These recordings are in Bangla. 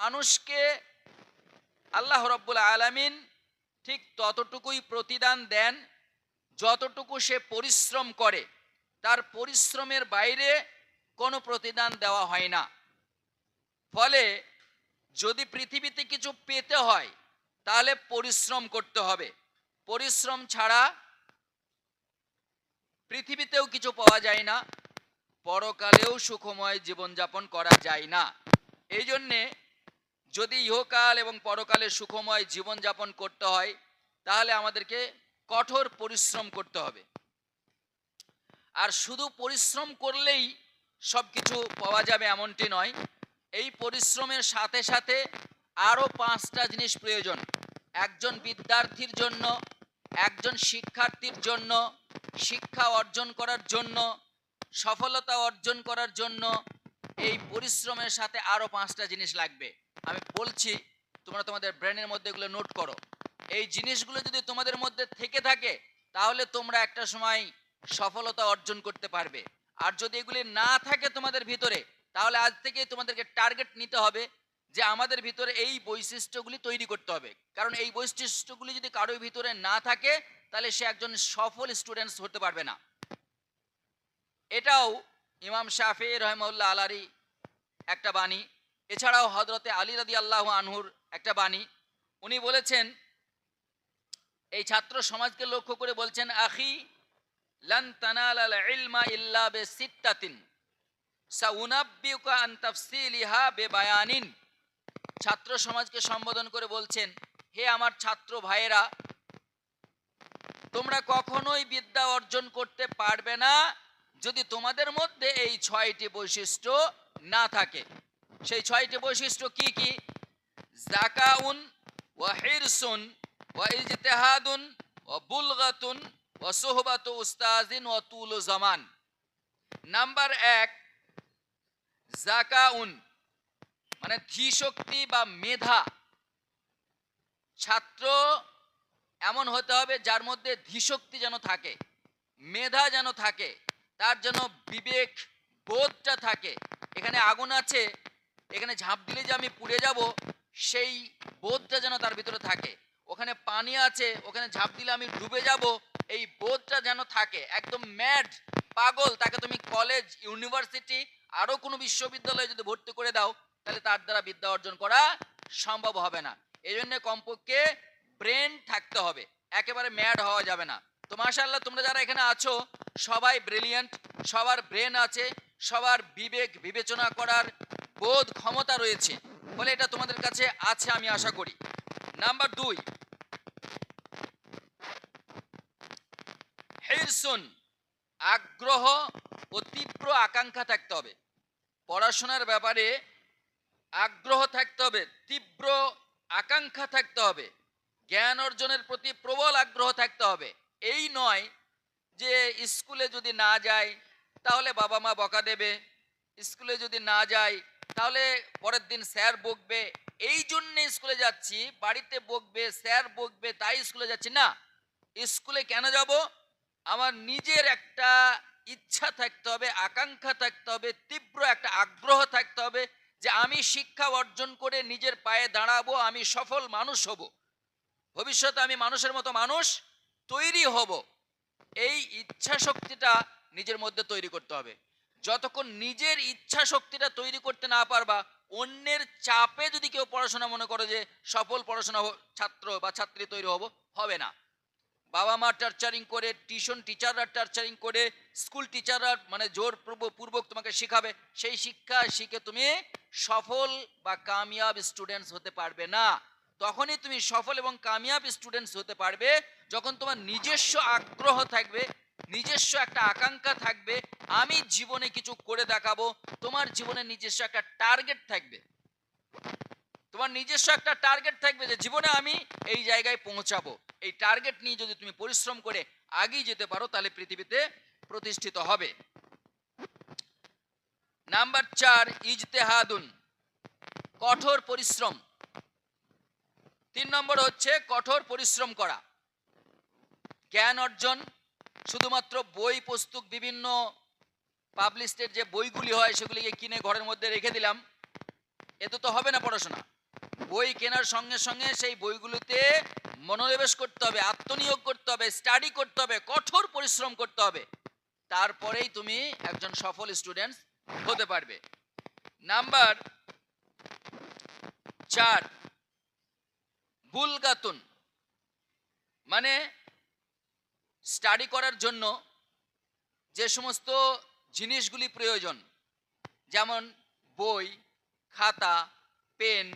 মানুষকে আল্লাহ রব্বুল আলামিন ঠিক ততটুকুই প্রতিদান দেন, যতটুকু সে পরিশ্রম করে, তার পরিশ্রমের বাইরে কোনো প্রতিদান দেওয়া হয় না। ফলে যদি পৃথিবীতে কিছু পেতে হয়, তাহলে পরিশ্রম করতে হবে। পরিশ্রম ছাড়া পৃথিবীতেও কিছু পাওয়া যায় না, পরকালেও সুখময় জীবনযাপন করা যায় না। এই জন্যে যদি ইহকাল এবং পরকালে সুখময় জীবনযাপন করতে হয়, তাহলে আমাদেরকে কঠোর পরিশ্রম করতে হবে। আর শুধু পরিশ্রম করলেই সব কিছু পাওয়া যাবে এমনটি নয়, এই পরিশ্রমের সাথে সাথে আরও পাঁচটা জিনিস প্রয়োজন। একজন বিদ্যার্থীর জন্য, একজন শিক্ষার্থীর জন্য, শিক্ষা অর্জন করার জন্য, সফলতা অর্জন করার জন্য এই পরিশ্রমের সাথে আরও পাঁচটা জিনিস লাগবে। আমি বলছি, তোমরা তোমাদের ব্রেনের মধ্যে এগুলো নোট করো। এই জিনিসগুলো যদি তোমাদের মধ্যে থেকে থাকে, তাহলে তোমরা একটা সময় সফলতা অর্জন করতে পারবে। আর যদি এগুলি না থাকে তোমাদের ভিতরে, তাহলে আজ থেকে তোমাদেরকে টার্গেট নিতে হবে যে আমাদের ভিতরে এই বৈশিষ্ট্যগুলি তৈরি করতে হবে। কারণ এই বৈশিষ্ট্যগুলি যদি কারোর ভিতরে না থাকে, তাহলে সে একজন সফল স্টুডেন্টস হতে পারবে না। এটাও ইমাম শাফি রহমউল্লাহ আলারি একটা বাণী। এছাড়াও হজরতে আলী রাদি আল্লাহ আনহুর একটা বাণী, উনি বলেছেন, এই ছাত্র সমাজকে লক্ষ্য করে বলছেন, আখি ছাত্র সমাজকে সম্বোধন করে বলছেন, হে আমার ছাত্র ভাইয়েরা, তোমরা কখনোই বিদ্যা অর্জন করতে পারবে না যদি তোমাদের মধ্যে এই ছয়টি বৈশিষ্ট্য না থাকে। সেই ছয়টি বৈশিষ্ট্য কি কি? জাকাউন ওয়া হিরসুন ওয়া ইজতিহাদুন ওয়া বুলগাতুন ওয়া সোহবাতু উস্তাজিন ওয়া তুলু জামান। নাম্বার এক, জাকাউন মানে ধীশক্তি বা মেধা। ছাত্র এমন হতে হবে যার মধ্যে ধীশক্তি যেন থাকে, মেধা যেন থাকে, তার যেন বিবেক বোধটা থাকে। এখানে আগুন আছে এখানে ঝাঁপ দিলে যে আমি পুড়ে যাব, সেই বোধটা যেন তার ভিতরে থাকে। ওখানে পানি আছে, ওখানে ঝাঁপ দিলে আমি ডুবে যাব, এই বোধটা যেন থাকে। একদম ম্যাড পাগল। তাকে তুমি কলেজ ইউনিভার্সিটি আরও কোনো বিশ্ববিদ্যালয়ে যদি ভর্তি করে দাও, তাহলে তার দ্বারা বিদ্যা অর্জন করা সম্ভব হবে না। এই জন্য কমপক্ষে ব্রেন থাকতে হবে। একেবারে ম্যাড হওয়া যাবে না। তো মাশাআল্লাহ, তোমরা যারা এখানে আছো, সবাই ব্রিলিয়ান্ট সবার ব্রেন আছে, সবার বিবেক বিবেচনা করার বোধ ক্ষমতা রয়েছে ফলে এটা তোমাদের কাছে আছে আমি আশা করি। নাম্বার দুই। হিরসুন আগ্রহ ও তীব্র আকাঙ্ক্ষা থাকতে হবে। পড়াশোনার ব্যাপারে আগ্রহ থাকতে হবে, তীব্র আকাঙ্ক্ষা থাকতে হবে, জ্ঞান অর্জনের প্রতি প্রবল আগ্রহ থাকতে হবে। এই নয় যে স্কুলে যদি না যায় তাহলে বাবা মা বকা দেবে, স্কুলে যদি না যাই তাহলে পরের দিন স্যার বকবে, এই জন্যে স্কুলে যাচ্ছি, বাড়িতে বকবে, স্যার বকবে, তাই স্কুলে যাচ্ছি। না, স্কুলে কেন যাব? আমার নিজের একটা ইচ্ছা থাকতে হবে, আকাঙ্ক্ষা থাকতে হবে, তীব্র একটা আগ্রহ থাকতে হবে যে আমি শিক্ষা অর্জন করে নিজের পায়ে দাঁড়াবো, আমি সফল মানুষ হব। ভবিষ্যতে আমি মানুষের মতো মানুষ তৈরি হব। এই ইচ্ছা শক্তিটা নিজের মধ্যে তৈরি করতে হবে। যতক্ষণ নিজের ইচ্ছা শক্তিটা তৈরি করতে না পারবা, অন্যের চাপে যদি কেউ পড়াশোনা মনে করে যে সফল পড়াশোনা ছাত্র বা ছাত্রী তৈরি হব, হবে না। বাবা মা টার্চারিং করে, টিউশন টিচাররা টার্চারিং করে, স্কুল টিচাররা মানে জোর পূর্ব- পূর্বক তোমাকে শিখাবে, সেই শিক্ষা শিখে তুমি সফল বা কামিয়াব স্টুডেন্টস হতে পারবে না। তখনই তুমি সফল এবং কামিয়াব স্টুডেন্টস হতে পারবে, যখন তোমার নিজস্ব আগ্রহ থাকবে নিজস্ব একটা আকাঙ্ক্ষা থাকবে, আমি জীবনে কিছু করে দেখাবো, তোমার জীবনে নিজস্ব একটা টার্গেট থাকবে। তোমার নিজস্ব একটা টার্গেট থাকবে যে জীবনে আমি এই জায়গায় পৌঁছাবো। এই টার্গেট নিয়ে যদি তুমি পরিশ্রম করে আগেই যেতে পারো, তাহলে পৃথিবীতে প্রতিষ্ঠিত হবে। নাম্বার চার, ইজতেহাদুন, কঠোর পরিশ্রম। তিন নম্বর হচ্ছে কঠোর পরিশ্রম করা। জ্ঞান অর্জন শুধুমাত্র বই পুস্তক বিভিন্ন পাবলিশডের যে বইগুলি হয়, সেগুলিকে কিনে ঘরের মধ্যে রেখে দিলাম। এতে তো হবে না পড়াশোনা। বই কেনার সঙ্গে সঙ্গে সেই বইগুলোতে মনোনিবেশ করতে হবে, আত্মনিয়োগ করতে হবে স্টাডি করতে হবে, কঠোর পরিশ্রম করতে হবে। তারপরেই তুমি একজন সফল স্টুডেন্ট হতে পারবে। নাম্বার চার বুলগাতুন মানে স্টাডি করার জন্য যে সমস্ত জিনিসগুলি প্রয়োজন, যেমন বই, খাতা, পেন,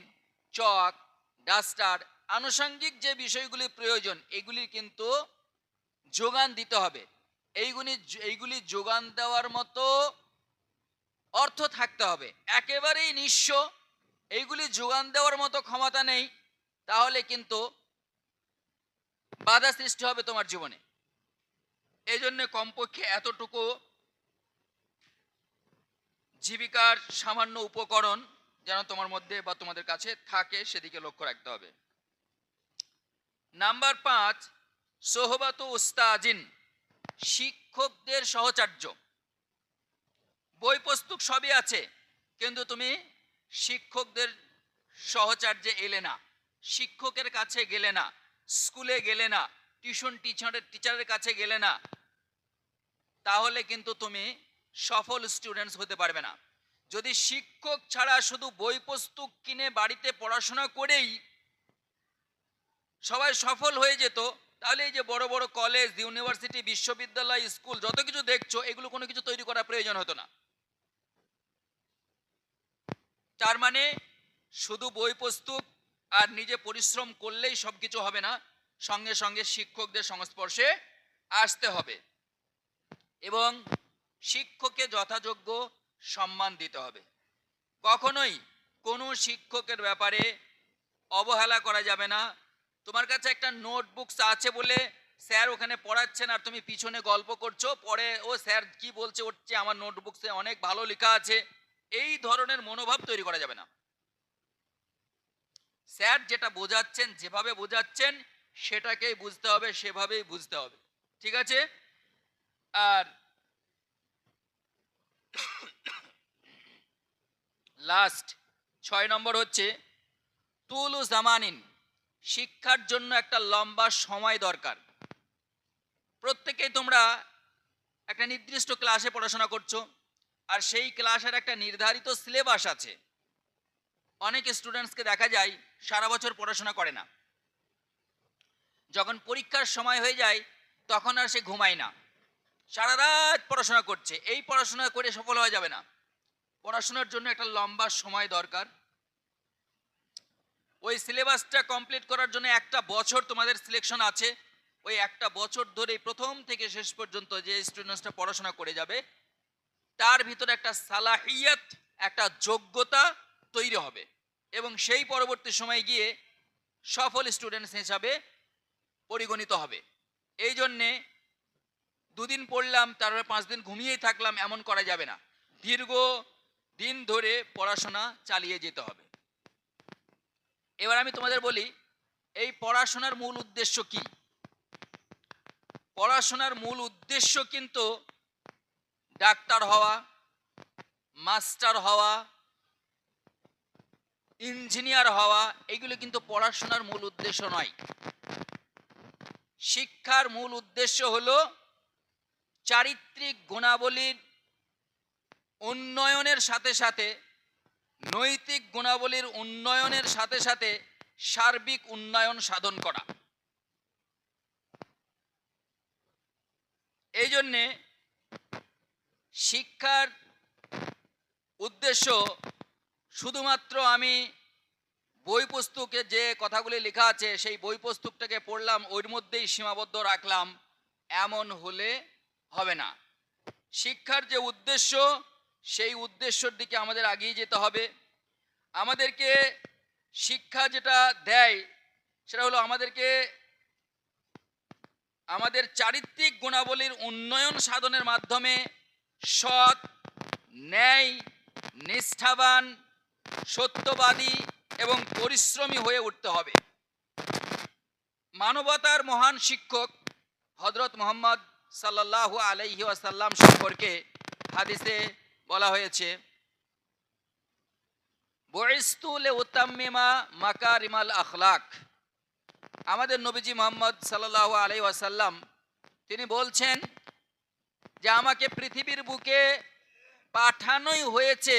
চক, ডাস্টার, আনুষঙ্গিক যে বিষয়গুলি প্রয়োজন, এগুলি কিন্তু যোগান দিতে হবে। এইগুলি এইগুলি যোগান দেওয়ার মতো অর্থ থাকতে হবে। একেবারেই নিঃস্ব, এইগুলি যোগান দেওয়ার মতো ক্ষমতা নেই, তাহলে কিন্তু বাধা সৃষ্টি হবে তোমার জীবনে। এই জন্য কমপক্ষে এতটুকু জীবিকার সামান্য উপকরণ যেন তোমার মধ্যে বা তোমাদের কাছে থাকে, সেদিকে লক্ষ্য রাখতে হবে। নাম্বার পাঁচ, সোহবাত উস্তাজিন, শিক্ষকদের সহচার্য। বই পুস্তক সবই আছে, কিন্তু তুমি শিক্ষকদের সহচার্যে এলে না, শিক্ষকের কাছে গেলে না, স্কুলে গেলে না টিউশন টিচারের টিচারের কাছে গেলে না, তাহলে কিন্তু তুমি সফল স্টুডেন্টস হতে পারবে না। যদি শিক্ষক ছাড়া শুধু বই, পুস্তক কিনে বাড়িতে পড়াশোনা করেই সবাই সফল হয়ে যেত, তাহলে এই যে বড় বড় কলেজ ইউনিভার্সিটি বিশ্ববিদ্যালয় স্কুল যত কিছু দেখছ, এগুলো কোনো কিছু তৈরি করার প্রয়োজন হতো না। তার মানে শুধু বই, পুস্তক আর নিজে পরিশ্রম করলেই সব কিছু হবে না সঙ্গে সঙ্গে শিক্ষকদের সংস্পর্শে আসতে হবে এবং শিক্ষককে যথাযোগ্য সম্মান দিতে হবে। কখনোই কোনো শিক্ষকের ব্যাপারে অবহেলা করা যাবে না। তোমার কাছে একটা নোটবুক আছে বলে স্যার ওখানে পড়াচ্ছেন আর তুমি পিছনে গল্প করছ, পরে ও স্যার কি বলছে হচ্ছে আমার নোটবুকসে অনেক ভালো লেখা আছে। এই ধরনের মনোভাব তৈরি করা যাবে না। স্যার যেটা বোঝাচ্ছেন, যেভাবে বোঝাচ্ছেন সেটাকেই বুঝতে হবে, সেভাবেই বুঝতে হবে। ঠিক আছে? আর লাস্ট ছয় নম্বর হচ্ছে, তুলু জামানিন, শিক্ষার জন্য একটা লম্বা সময় দরকার। প্রত্যেকেই তোমরা একটা নির্দিষ্ট ক্লাসে পড়াশোনা করছ, আর সেই ক্লাসের একটা নির্ধারিত সিলেবাস আছে। অনেক স্টুডেন্টসকে দেখা যায় সারা বছর পড়াশোনা করে না। যখন পরীক্ষার সময় হয়ে যায়, তখন আর সে ঘুমায় না। সারা রাত পড়াশোনা করছে। এই পড়াশোনা করে সফল হওয়া যাবে না। পড়াশোনার জন্য একটা লম্বা সময় দরকার। ওই সিলেবাসটা কমপ্লিট করার জন্য একটা বছর তোমাদের সিলেকশন আছে। ওই একটা বছর ধরে প্রথম থেকে শেষ পর্যন্ত যে স্টুডেন্টসটা পড়াশোনা করে যাবে, তার ভিতরে একটা সালাহিয়াত, একটা যোগ্যতা তৈরি হবে। এবং সেই পরবর্তী সময় গিয়ে সফল স্টুডেন্টস হিসাবে পরিগণিত হবে। এই জন্যে দুদিন পড়লাম, তারপরে পাঁচ দিন ঘুমিয়েই থাকলাম, এমন করা যাবে না। দীর্ঘ দিন ধরে পড়াশোনা চালিয়ে যেতে হবে। এবার আমি তোমাদের বলি, এই পড়াশোনার মূল উদ্দেশ্য কি? পড়াশোনার মূল উদ্দেশ্য কিন্তু ডাক্তার হওয়া, মাস্টার হওয়া, ইঞ্জিনিয়ার হওয়া, এগুলো কিন্তু পড়াশোনার মূল উদ্দেশ্য নয়। শিক্ষার মূল উদ্দেশ্য হলো চারিত্রিক গুণাবলীর উন্নয়নের সাথে সাথে, নৈতিক গুণাবলীর উন্নয়নের সাথে সাথে সার্বিক উন্নয়ন সাধন করা। এই জন্যে শিক্ষার উদ্দেশ্য শুধুমাত্র আমি বই পুস্তকে যে কথাগুলি লেখা আছে, সেই বই পুস্তকটাকে পড়লাম, ওর মধ্যেই সীমাবদ্ধ রাখলাম, এমন হলে হবে না। শিক্ষার যে উদ্দেশ্য, সেই উদ্দেশ্যর দিকে আমাদের আগিয়ে যেতে হবে। আমাদেরকে শিক্ষা যেটা দেয়, সেটা হলো আমাদেরকে আমাদের চারিত্রিক গুণাবলীর উন্নয়ন সাধনের মাধ্যমে সৎ, ন্যায়, নিষ্ঠাবান, সত্যবাদী এবং পরিশ্রমী হয়ে উঠতে হবে। মানবতার মহান শিক্ষক হজরত মোহাম্মদ সাল্লাল্লাহু আলাইহি ওয়াসাল্লাম সম্পর্কে হাদিসে বলা হয়েছে বয়স্তুলে উত্তাম্মিমা মাকারিমাল আখলাক। আমাদের নবীজি মোহাম্মদ সাল্লাহ আলাই ওয়াসাল্লাম, তিনি বলছেন যে, আমাকে পৃথিবীর বুকে পাঠানোই হয়েছে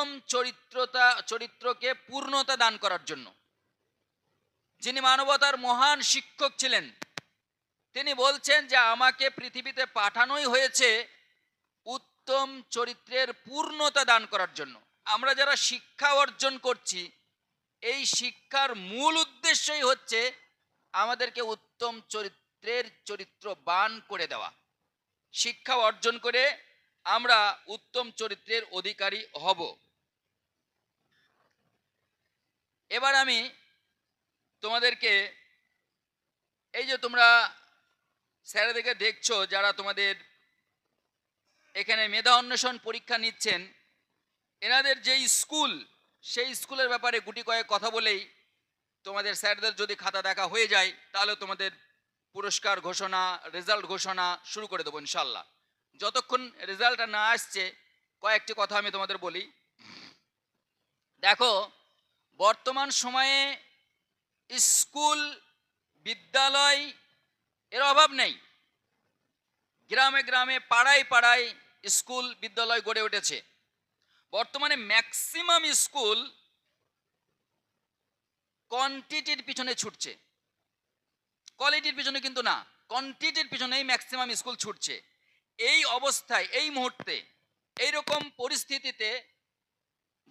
উত্তম চরিত্রতা, চরিত্রকে পূর্ণতা দান করার জন্য। যিনি মানবতার মহান শিক্ষক ছিলেন, তিনি বলছেন যে আমাকে পৃথিবীতে পাঠানোই হয়েছে উত্তম চরিত্রের পূর্ণতা দান করার জন্য। আমরা যারা শিক্ষা অর্জন করছি, এই শিক্ষার মূল উদ্দেশ্যই হচ্ছে আমাদেরকে উত্তম চরিত্রের চরিত্রবান করে দেওয়া। শিক্ষা অর্জন করে আমরা উত্তম চরিত্রের অধিকারী হব। এবার আমি তোমাদেরকে এই যে তোমরা স্যারেদেরকে দেখছ, যারা তোমাদের এখানে মেধা অন্বেষণ পরীক্ষা নিচ্ছেন, এনাদের যে স্কুল, সেই স্কুলের ব্যাপারে গুটি কয়েক কথা বলেই তোমাদের স্যারদের যদি খাতা দেখা হয়ে যায়, তাহলে তোমাদের পুরস্কার ঘোষণা, রেজাল্ট ঘোষণা শুরু করে দেবো ইনশাল্লাহ। যতক্ষণ রেজাল্টটা না আসছে, কয়েকটি কথা আমি তোমাদের বলি। দেখো বর্তমান সময়ে স্কুল, বিদ্যালয়, এর অভাব নেই। গ্রামে গ্রামে, পাড়ায় পাড়ায় স্কুল, বিদ্যালয় গড়ে উঠেছে। বর্তমানে ম্যাক্সিমাম স্কুল কোয়ান্টিটির পিছনে ছুটছে। কোয়ালিটির পিছনে কিন্তু না, কোয়ান্টিটির পিছনেই ম্যাক্সিমাম স্কুল ছুটছে। এই অবস্থায়, এই মুহূর্তে এই রকম পরিস্থিতিতে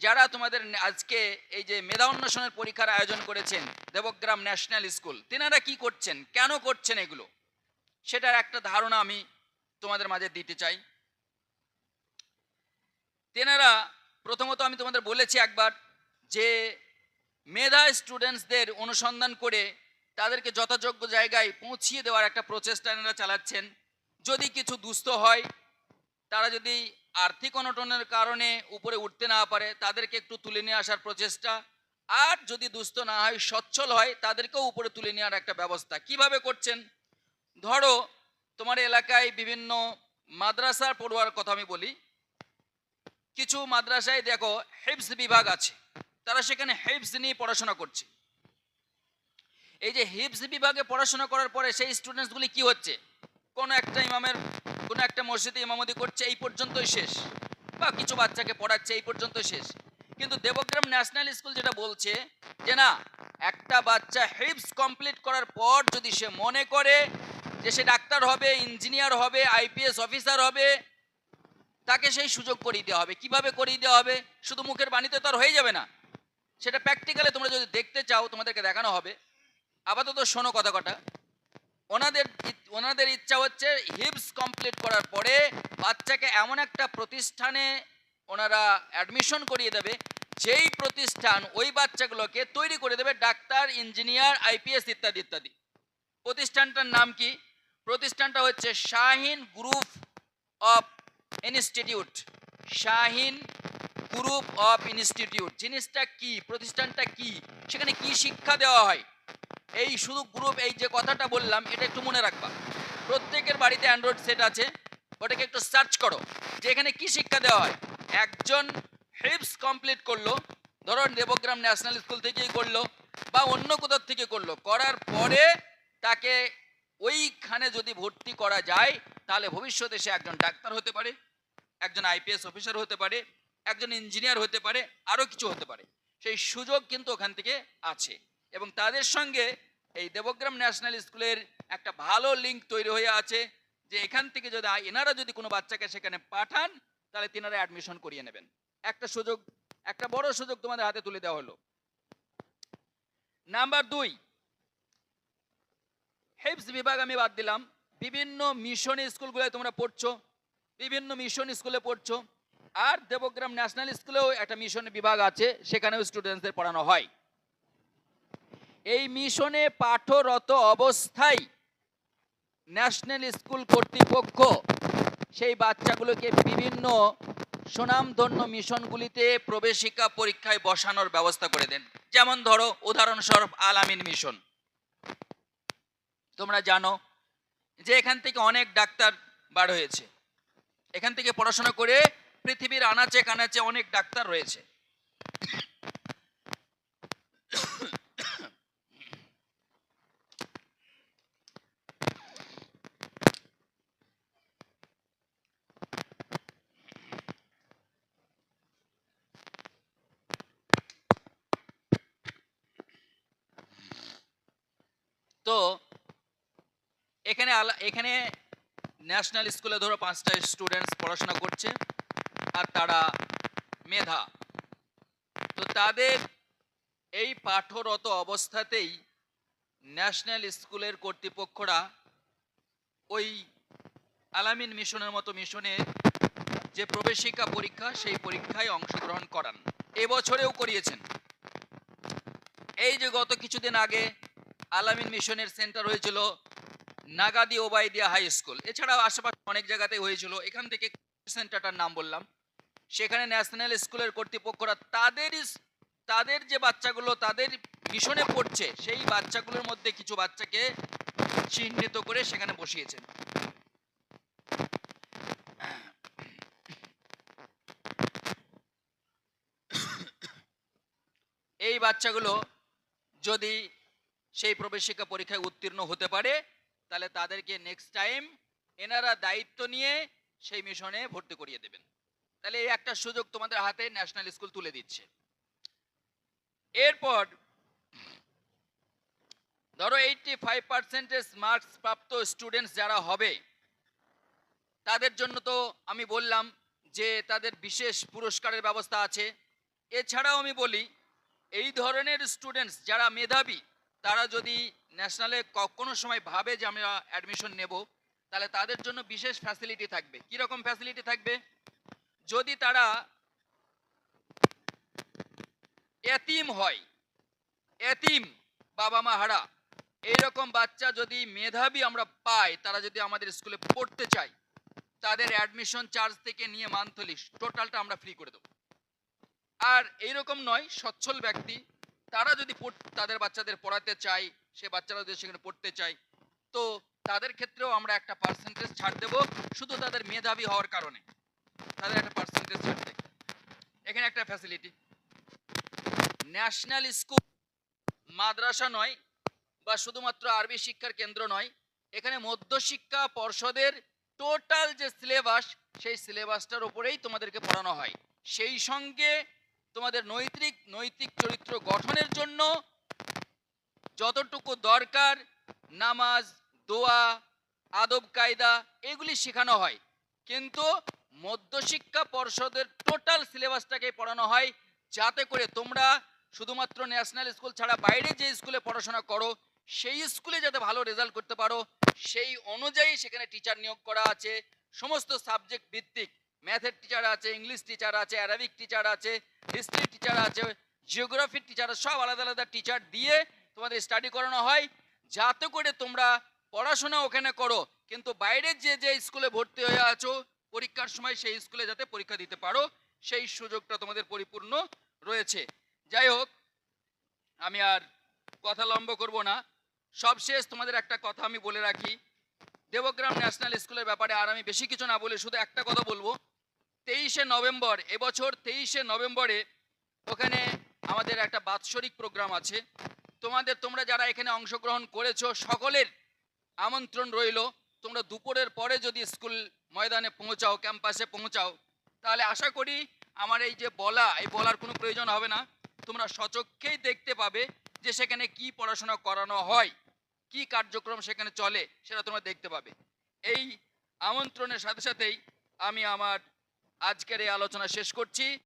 যারা তোমাদের আজকে এই যে মেধা অন্বেষণের পরীক্ষার আয়োজন করেছেন, দেবগ্রাম ন্যাশনাল স্কুল, তেনারা কি করছেন? কেন করছেন এগুলো? সেটার একটা ধারণা আমি তোমাদের মাঝে দিতে চাই। তেনারা প্রথমত আমি তোমাদের বলেছি একবার যে মেধা স্টুডেন্টসদের অনুসন্ধান করে তাদেরকে যথাযোগ্য জায়গায় পৌঁছিয়ে দেওয়ার একটা প্রচেষ্টা এনারা চালাচ্ছেন। যদি কিছু দুস্থ হয়, তারা যদি আর্থিক অনটনের কারণে উপরে উঠতে না পারে, তাদেরকে একটু তুলে নিয়ে আসার প্রচেষ্টা। আর যদি দুস্থ না হয়, সচ্ছল হয়, তাদেরকেও উপরে তুলে নেওয়ার একটা ব্যবস্থা। কীভাবে করছেন? ধরো, তোমার এলাকায় বিভিন্ন মাদ্রাসার পড়ুয়ার কথা আমি বলি। কিছু মাদ্রাসায় দেখো হেফস বিভাগ আছে। তারা সেখানে হেফস নিয়ে পড়াশোনা করছে। এই যে হিপস বিভাগে পড়াশোনা করার পরে সেই স্টুডেন্টসগুলি কি হচ্ছে? কোনো একটা ইমামের কোনো একটা মসজিদে ইমামতি করছে, এই পর্যন্তই শেষ। বা কিছু বাচ্চাকে পড়াচ্ছে, এই পর্যন্তই শেষ। কিন্তু দেবগ্রাম ন্যাশনাল স্কুল যেটা বলছে যে না, একটা বাচ্চা হিপস কমপ্লিট করার পর যদি সে মনে করে যে সে ডাক্তার হবে, ইঞ্জিনিয়ার হবে, আইপিএস অফিসার হবে, তাকে সেই সুযোগ করিয়ে দেওয়া হবে। কীভাবে করিয়ে দেওয়া হবে? শুধু মুখের বাণীতে তো আর হয়ে যাবে না। সেটা প্র্যাকটিক্যালে তোমরা যদি দেখতে চাও, তোমাদেরকে দেখানো হবে। আপাতত শোনো কথা কটা। ওনাদের ওনাদের ইচ্ছা হচ্ছে হিপস কমপ্লিট করার পরে বাচ্চাকে এমন একটা প্রতিষ্ঠানে ওনারা অ্যাডমিশন করিয়ে দেবে, যেই প্রতিষ্ঠান ওই বাচ্চাগুলোকে তৈরি করে দেবে ডাক্তার ইঞ্জিনিয়ার আইপিএস ইত্যাদি ইত্যাদি। প্রতিষ্ঠানটার নাম কি? প্রতিষ্ঠানটা হচ্ছে Shahin group of institute. Shahin group of institute. জিনিসটা কি? প্রতিষ্ঠানটা কি? সেখানে কি শিক্ষা দেওয়া হয়? এই শুধু গ্রুপ এই যে কথাটা বললাম, এটা একটু মনে রাখবা। প্রত্যেকের বাড়িতে অ্যান্ড্রয়েড সেট আছে, ওটাকে একটু সার্চ করো। যে এখানে কি শিক্ষা দেওয়া হয়, একজন হিপস কমপ্লিট করল ধরো দেবগ্রাম ন্যাশনাল স্কুল থেকেই করল, বা অন্য কোথাও থেকে করল, করার পরে তাকে ওইখানে যদি ভর্তি করা যায়, তাহলে ভবিষ্যতে সে একজন ডাক্তার হতে পারে, একজন আইপিএস অফিসার হতে পারে, একজন ইঞ্জিনিয়ার হতে পারে আরও কিছু হতে পারে। সেই সুযোগ কিন্তু ওখান থেকে আছে। এবং তাদের সঙ্গে এই দেবগ্রাম ন্যাশনাল স্কুলের একটা ভালো লিঙ্ক তৈরি হয়ে আছে, যে এখান থেকে যদি এনারা যদি কোনো বাচ্চাকে সেখানে পাঠান, তাহলে তিনারা অ্যাডমিশন করিয়ে নেবেন। একটা সুযোগ, একটা বড় সুযোগ তোমাদের হাতে তুলে দেওয়া হলো। নাম্বার দুই হেপস বিভাগ আমি বাদ দিলাম। বিভিন্ন মিশন স্কুলগুলোয় তোমরা পড়ছো, বিভিন্ন মিশন স্কুলে পড়ছো, আর দেবগ্রাম ন্যাশনাল স্কুলেও একটা মিশন বিভাগ আছে, সেখানেও স্টুডেন্টসদের পড়ানো হয়। এই মিশনে পাঠরত অবস্থায় ন্যাশনাল স্কুল কর্তৃপক্ষ সেই বাচ্চাগুলোকে বিভিন্ন সুনামধন্য মিশনগুলিতে প্রবেশিকা পরীক্ষায় বসানোর ব্যবস্থা করে দেন। যেমন ধরো, উদাহরণস্বরূপ আল আমিন মিশন। তোমরা জানো যে এখান থেকে অনেক ডাক্তার বার হয়েছে। এখান থেকে পড়াশোনা করে পৃথিবীর আনাচে কানাচে অনেক ডাক্তার রয়েছে। তো এখানে এখানে ন্যাশনাল স্কুলে ধরো পাঁচটা স্টুডেন্টস পড়াশোনা করছে আর তারা মেধা। তো তাদের এই পাঠরত অবস্থাতেই ন্যাশনাল স্কুলের কর্তৃপক্ষরা ওই আলামিন মিশনের মতো মিশনে যে প্রবেশিকা পরীক্ষা, সেই পরীক্ষায় অংশগ্রহণ করান। এবছরেও করিয়েছেন। এই যে গত কিছুদিন আগে আলামিন মিশনের সেন্টার হয়েছিল নাগাদি ওবাইদিয়া হাই স্কুল। এছাড়াও আশেপাশে অনেক জায়গাতে হয়েছিল। এখান থেকে সেন্টারটার নাম বললাম। সেখানে ন্যাশনাল স্কুলের কর্তৃপক্ষরা তাদের তাদের যে বাচ্চাগুলো, তাদের মিশনে পড়ছে, সেই বাচ্চাগুলোর মধ্যে কিছু বাচ্চাকে চিহ্নিত করে সেখানে বসিয়েছেন। এই বাচ্চাগুলো যদি সেই প্রবেশিকা পরীক্ষায় উত্তীর্ণ হতে পারে, তাহলে তাদেরকে নেক্সট টাইম এনারা দায়িত্ব নিয়ে সেই মিশনে ভর্তি করিয়ে দেবেন। তাহলে এই একটা সুযোগ তোমাদের হাতে ন্যাশনাল স্কুল তুলে দিচ্ছে। এরপর, ধরো এইটটি ফাইভ পার্সেন্টেজ মার্কস প্রাপ্ত স্টুডেন্টস যারা হবে, তাদের জন্য তো আমি বললাম যে তাদের বিশেষ পুরস্কারের ব্যবস্থা আছে। এছাড়াও আমি বলি, এই ধরনের স্টুডেন্টস যারা মেধাবী তারা যদি ন্যাশনালে কোনো সময় ভাবে যে আমরা অ্যাডমিশন নেব, তাহলে তাদের জন্য বিশেষ ফ্যাসিলিটি থাকবে। কি রকম ফ্যাসিলিটি থাকবে? যদি তারা এতিম হয়, এতিম বাবা মা হারা, এইরকম বাচ্চা যদি মেধাবী আমরা পাই, তারা যদি আমাদের স্কুলে পড়তে চায়, তাদের অ্যাডমিশন চার্জ থেকে নিয়ে মান্থলি টোটালটা আমরা ফ্রি করে দেবো। আর এইরকম নয়, সচ্ছল ব্যক্তি তারা যদি তাদের বাচ্চাদের পড়াতে চায়, সে বাচ্চারা যদি সেখানে পড়তে চায়, তো তাদের ক্ষেত্রেও আমরা একটা পার্সেন্টেজ ছাড় দেব, শুধু তাদের মেধাবী হওয়ার কারণে। তাদের একটা পার্সেন্টেজ ছাড় দেব এখানে একটা ফ্যাসিলিটি ন্যাশনাল স্কুল মাদ্রাসা নয়, বা শুধুমাত্র আরবি শিক্ষার কেন্দ্র নয়, এখানে মধ্যশিক্ষা পর্ষদের টোটাল যে সিলেবাস সেই সিলেবাসটার উপরেই তোমাদেরকে পড়ানো হয়। সেই সঙ্গে তোমাদের নৈতিক নৈতিক চরিত্র গঠনের জন্য যতটুকু দরকার, নামাজ, দোয়া, আদব, কায়দা, এগুলি শেখানো হয়। কিন্তু মধ্যশিক্ষা পর্ষদের টোটাল সিলেবাসটাকে পড়ানো হয় যাতে করে তোমরা শুধুমাত্র ন্যাশনাল স্কুল ছাড়া বাইরে যে স্কুলে পড়াশোনা করো, সেই স্কুলে যাতে ভালো রেজাল্ট করতে পারো, সেই অনুযায়ী সেখানে টিচার নিয়োগ করা আছে, সমস্ত সাবজেক্ট ভিত্তিক। ম্যাথের টিচার আছে ইংলিশ টিচার আছে অ্যারাবিক টিচার আছে হিস্ট্রি টিচার আছে জিওগ্রাফির টিচার সব আলাদা আলাদা টিচার দিয়ে তোমাদের স্টাডি করানো হয়। যাতে করে তোমরা পড়াশোনা ওখানে করো, কিন্তু বাইরে যে যে স্কুলে ভর্তি হয়ে আছো, পরীক্ষার সময় সেই স্কুলে যাতে পরীক্ষা দিতে পারো, সেই সুযোগটা তোমাদের পরিপূর্ণ রয়েছে। যাই হোক, আমি আর কথা লম্ব করব না। সবশেষ তোমাদের একটা কথা আমি বলে রাখি। দেবগ্রাম ন্যাশনাল স্কুলের ব্যাপারে আর আমি বেশি কিছু না বলে শুধু একটা কথা বলব। তেইশে নভেম্বর, এবছর তেইশে নভেম্বরে ওখানে আমাদের একটা বাৎসরিক প্রোগ্রাম আছে। তোমাদের, তোমরা যারা এখানে অংশগ্রহণ করেছ, সকলের আমন্ত্রণ রইল। তোমরা দুপুরের পরে যদি স্কুল ময়দানে পৌঁছাও, ক্যাম্পাসে পৌঁছাও, তাহলে আশা করি আমার এই যে বলা, এই বলার কোনো প্রয়োজন হবে না। তোমরা সচক্ষেই দেখতে পাবে যে সেখানে কি পড়াশোনা করানো হয়, কি কার্যক্রম সেখানে চলে, সেটা তোমরা দেখতে পাবে। এই আমন্ত্রণের সাথে সাথেই আমি আমার আজকের এই আলোচনা শেষ করছি।